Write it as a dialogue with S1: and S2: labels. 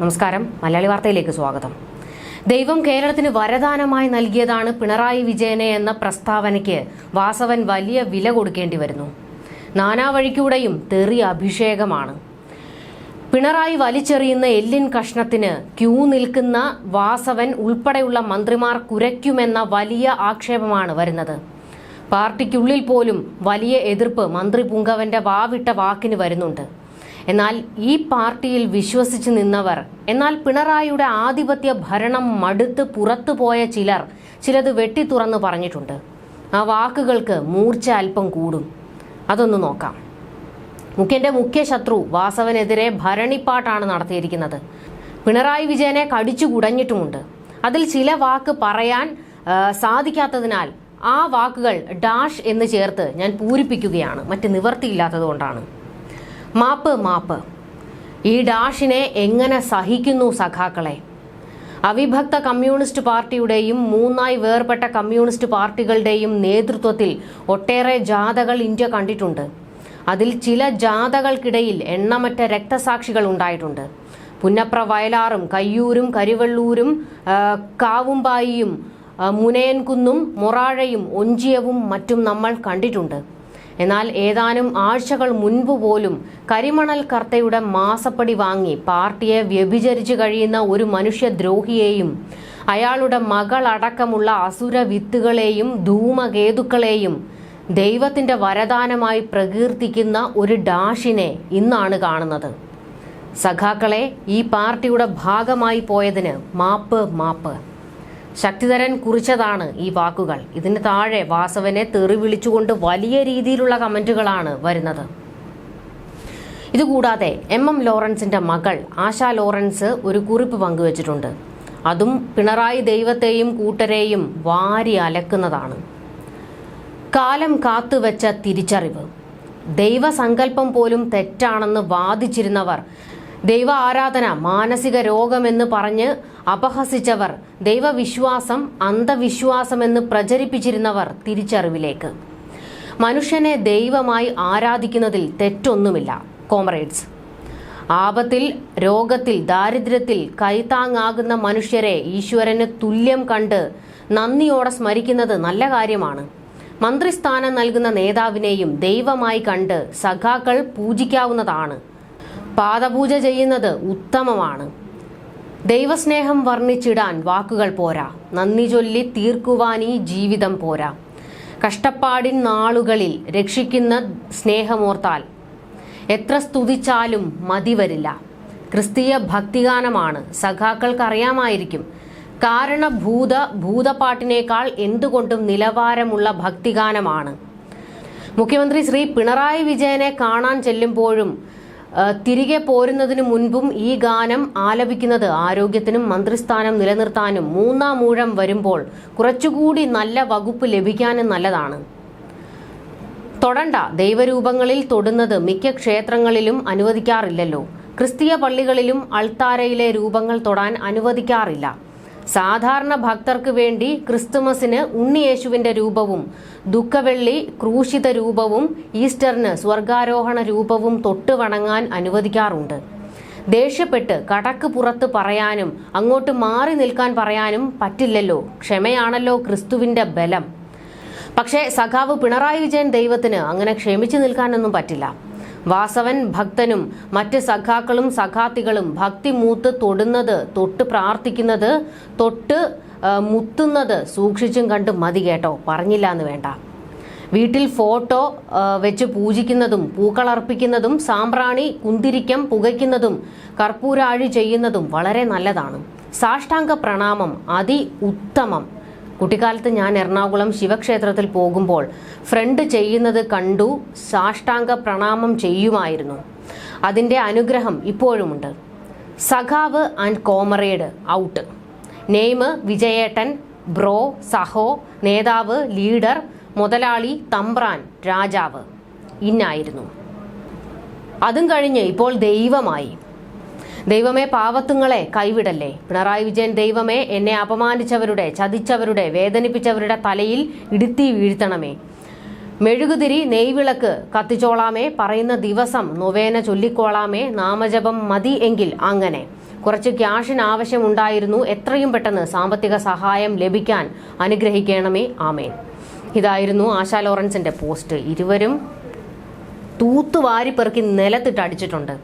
S1: നമസ്കാരം. മലയാളി വാർത്തയിലേക്ക് സ്വാഗതം. ദൈവം കേരളത്തിന് വരദാനമായി നൽകിയതാണ് പിണറായി വിജയനെ എന്ന പ്രസ്താവനയ്ക്ക് വാസവൻ വലിയ വില കൊടുക്കേണ്ടി വരുന്നു. നാനാവഴിക്കൂടെയും തെറി അഭിഷേകമാണ്. പിണറായി വലിച്ചെറിയുന്ന എല്ലിൻ കഷ്ണത്തിന് ക്യൂ നിൽക്കുന്ന വാസവൻ ഉൾപ്പെടെയുള്ള മന്ത്രിമാർ കുരയ്ക്കുമെന്ന വലിയ ആക്ഷേപമാണ് വരുന്നത്. പാർട്ടിക്കുള്ളിൽ പോലും വലിയ എതിർപ്പ് മന്ത്രി പുങ്കവന്റെ വാവിട്ട വാക്കിന് വരുന്നുണ്ട്. എന്നാൽ ഈ പാർട്ടിയിൽ വിശ്വസിച്ച് നിന്നവർ എന്നാൽ പിണറായിയുടെ ആധിപത്യ ഭരണം മടുത്ത് പുറത്തുപോയ ചിലർ ചിലത് വെട്ടി തുറന്ന് പറഞ്ഞിട്ടുണ്ട്. ആ വാക്കുകൾക്ക് മൂർച്ച അല്പം കൂടും. അതൊന്ന് നോക്കാം. മുഖ്യന്റെ മുഖ്യ ശത്രു വാസവനെതിരെ ഭരണിപ്പാട്ടാണ് നടത്തിയിരിക്കുന്നത്. പിണറായി വിജയനെ കടിച്ചു കുടഞ്ഞിട്ടുമുണ്ട്. അതിൽ ചില വാക്ക് പറയാൻ സാധിക്കാത്തതിനാൽ ആ വാക്കുകൾ ഡാഷ് എന്ന് ചേർത്ത് ഞാൻ പൂരിപ്പിക്കുകയാണ്. മറ്റ് നിവർത്തിയില്ലാത്തത് കൊണ്ടാണ്. മാപ്പ് മാപ്പ്. ഈ ഡാഷിനെ എങ്ങനെ സഹിക്കുന്നു സഖാക്കളെ? അവിഭക്ത കമ്മ്യൂണിസ്റ്റ് പാർട്ടിയുടെയും മൂന്നായി വേർപെട്ട കമ്മ്യൂണിസ്റ്റ് പാർട്ടികളുടെയും നേതൃത്വത്തിൽ ഒട്ടേറെ ജാഥകൾ ഇന്ത്യ കണ്ടിട്ടുണ്ട്. അതിൽ ചില ജാഥകൾക്കിടയിൽ എണ്ണമറ്റ രക്തസാക്ഷികൾ ഉണ്ടായിട്ടുണ്ട്. പുന്നപ്ര വയലാറും കയ്യൂരും കരുവള്ളൂരും കാവുംബായിയും മുനയൻകുന്നും മൊറാഴയും ഒഞ്ചിയവും മറ്റും നമ്മൾ കണ്ടിട്ടുണ്ട്. എന്നാൽ ഏതാനും ആഴ്ചകൾ മുൻപ് പോലും കരിമണൽ കർത്തയുടെ മാസപ്പടി വാങ്ങി പാർട്ടിയെ വ്യഭിചരിച്ചു കഴിയുന്ന ഒരു മനുഷ്യദ്രോഹിയെയും അയാളുടെ മകളടക്കമുള്ള അസുര വിത്തുകളെയും ധൂമകേതുക്കളെയും ദൈവത്തിന്റെ വരദാനമായി പ്രകീർത്തിക്കുന്ന ഒരു ഡാഷിനെ ഇന്നാണ് കാണുന്നത്. സഖാക്കളെ ഈ പാർട്ടിയുടെ ഭാഗമായി പോയതിന് മാപ്പ് മാപ്പ്. ശക്തിധരൻ കുറിച്ചതാണ് ഈ വാക്കുകൾ. ഇതിന് താഴെ വാസവനെ തെറി വിളിച്ചുകൊണ്ട് വലിയ രീതിയിലുള്ള കമന്റുകളാണ് വരുന്നത്. ഇതുകൂടാതെ എം എം ലോറൻസിന്റെ മകൾ ആശാ ലോറൻസ് ഒരു കുറിപ്പ് പങ്കുവച്ചിട്ടുണ്ട്. അതും പിണറായി ദൈവത്തെയും കൂട്ടരെയും വാരി അലക്കുന്നതാണ്. കാലം കാത്തുവെച്ച തിരിച്ചറിവ്. ദൈവസങ്കല്പം പോലും തെറ്റാണെന്ന് വാദിച്ചിരുന്നവർ ദൈവ ആരാധന മാനസിക രോഗമെന്ന് പറഞ്ഞ് അപഹസിച്ചവർ ദൈവവിശ്വാസം അന്ധവിശ്വാസമെന്ന് പ്രചരിപ്പിച്ചിരുന്നവർ തിരിച്ചറിവിലേക്ക്. മനുഷ്യനെ ദൈവമായി ആരാധിക്കുന്നതിൽ തെറ്റൊന്നുമില്ല. കോമറേഡ്സ്. ആപത്തിൽ രോഗത്തിൽ ദാരിദ്ര്യത്തിൽ കൈത്താങ്ങാകുന്ന മനുഷ്യരെ ഈശ്വരന് തുല്യം കണ്ട് നന്ദിയോടെ സ്മരിക്കുന്നത് നല്ല കാര്യമാണ്. മന്ത്രിസ്ഥാനം നൽകുന്ന നേതാവിനെയും ദൈവമായി കണ്ട് സഖാക്കൾ പൂജിക്കാവുന്നതാണ്. പാദപൂജ ചെയ്യുന്നത് ഉത്തമമാണ്. ദൈവസ്നേഹം വർണിച്ചിടാൻ വാക്കുകൾ പോരാ. നന്ദി ചൊല്ലി തീർക്കുവാൻ ഈ ജീവിതം പോരാ. കഷ്ടപ്പാടിൻ നാളുകളിൽ രക്ഷിക്കുന്ന സ്നേഹമോർത്താൽ എത്ര സ്തുതിച്ചാലും മതി വരില്ല. ക്രിസ്തീയ ഭക്തിഗാനമാണ്. സഖാക്കൾക്ക് അറിയാമായിരിക്കും കാരണഭൂത ഭൂതപ്പാട്ടിനേക്കാൾ എന്തുകൊണ്ടും നിലവാരമുള്ള ഭക്തിഗാനമാണ്. മുഖ്യമന്ത്രി ശ്രീ പിണറായി വിജയനെ കാണാൻ ചെല്ലുമ്പോഴും തിരികെ പോരുന്നതിന് മുൻപും ഈ ഗാനം ആലപിക്കുന്നത് ആരോഗ്യത്തിനും മന്ത്രിസ്ഥാനം നിലനിർത്താനും മൂന്നാം മൂഴം വരുമ്പോൾ കുറച്ചുകൂടി നല്ല വകുപ്പ് ലഭിക്കാനും നല്ലതാണ്. തൊടണ്ട ദൈവരൂപങ്ങളിൽ തൊടുന്നത് മിക്ക ക്ഷേത്രങ്ങളിലും അനുവദിക്കാറില്ലല്ലോ. ക്രിസ്തീയ പള്ളികളിലും അൾത്താരയിലെ രൂപങ്ങൾ തൊടാൻ അനുവദിക്കാറില്ല. സാധാരണ ഭക്തർക്ക് വേണ്ടി ക്രിസ്തുമസിന് ഉണ്ണിയേശുവിന്റെ രൂപവും ദുഃഖവെള്ളി ക്രൂശിത രൂപവും ഈസ്റ്ററിന് സ്വർഗാരോഹണ രൂപവും തൊട്ട് വണങ്ങാൻ അനുവദിക്കാറുണ്ട്. ദേഷ്യപ്പെട്ട് കടക്ക് പുറത്ത് പറയാനും അങ്ങോട്ട് മാറി നിൽക്കാൻ പറയാനും പറ്റില്ലല്ലോ. ക്ഷമയാണല്ലോ ക്രിസ്തുവിന്റെ ബലം. പക്ഷേ സഖാവ് പിണറായി വിജയൻ ദൈവത്തിന് അങ്ങനെ ക്ഷമിച്ചു നിൽക്കാനൊന്നും പറ്റില്ല. വാസവൻ ഭക്തനും മറ്റ് സഖാക്കളും സഖാത്തികളും ഭക്തി മൂത്ത് തൊടുന്നത് തൊട്ട് പ്രാർത്ഥിക്കുന്നത് തൊട്ട് മുത്തുന്നത് സൂക്ഷിച്ചും കണ്ട് മതി കേട്ടോ. പറഞ്ഞില്ല എന്ന് വേണ്ട. വീട്ടിൽ ഫോട്ടോ വെച്ച് പൂജിക്കുന്നതും പൂക്കളർപ്പിക്കുന്നതും സാമ്പ്രാണി കുന്തിരിക്കം പുകയ്ക്കുന്നതും കർപ്പൂരാഴി ചെയ്യുന്നതും വളരെ നല്ലതാണ്. സാഷ്ടാംഗ പ്രണാമം അതി ഉത്തമം കുട്ടിക്കാലത്ത് ഞാൻ എറണാകുളം ശിവക്ഷേത്രത്തിൽ പോകുമ്പോൾ ഫ്രണ്ട് ചെയ്യുന്നത് കണ്ടു സാഷ്ടാംഗ പ്രണാമം ചെയ്യുമായിരുന്നു. അതിന്റെ അനുഗ്രഹം ഇപ്പോഴുമുണ്ട്. സഖാവ് ആൻഡ് കോമറേഡ് ഔട്ട്. നെയ്മ് വിജയേട്ടൻ ബ്രോ സഹോ നേതാവ് ലീഡർ മുതലാളി തമ്പ്രാൻ രാജാവ് ഇന്നായിരുന്നു. അതും കഴിഞ്ഞ് ഇപ്പോൾ ദൈവമായി. ദൈവമേ പാവത്തുങ്ങളെ കൈവിടല്ലേ? പിണറായി വിജയൻ ദൈവമേ എന്നെ അപമാനിച്ചവരുടെ ചതിച്ചവരുടെ വേദനിപ്പിച്ചവരുടെ തലയിൽ ഇടുത്തി വീഴ്ത്തണമേ. മെഴുകുതിരി നെയ്വിളക്ക് കത്തിച്ചോളാമേ പറയുന്ന ദിവസം നൊവേന ചൊല്ലിക്കോളാമേ നാമജപം മതി എങ്കിൽ അങ്ങനെ. കുറച്ച് ക്യാഷിന് ആവശ്യമുണ്ടായിരുന്നു എത്രയും പെട്ടെന്ന് സാമ്പത്തിക സഹായം ലഭിക്കാൻ അനുഗ്രഹിക്കണമേ ആമേൻ. ഇതായിരുന്നു ആശാ ലോറൻസിന്റെ പോസ്റ്റ്. ഇരുവരും തൂത്തുവാരി പെറുക്കി നിലത്തിട്ട് അടിച്ചിട്ടുണ്ട്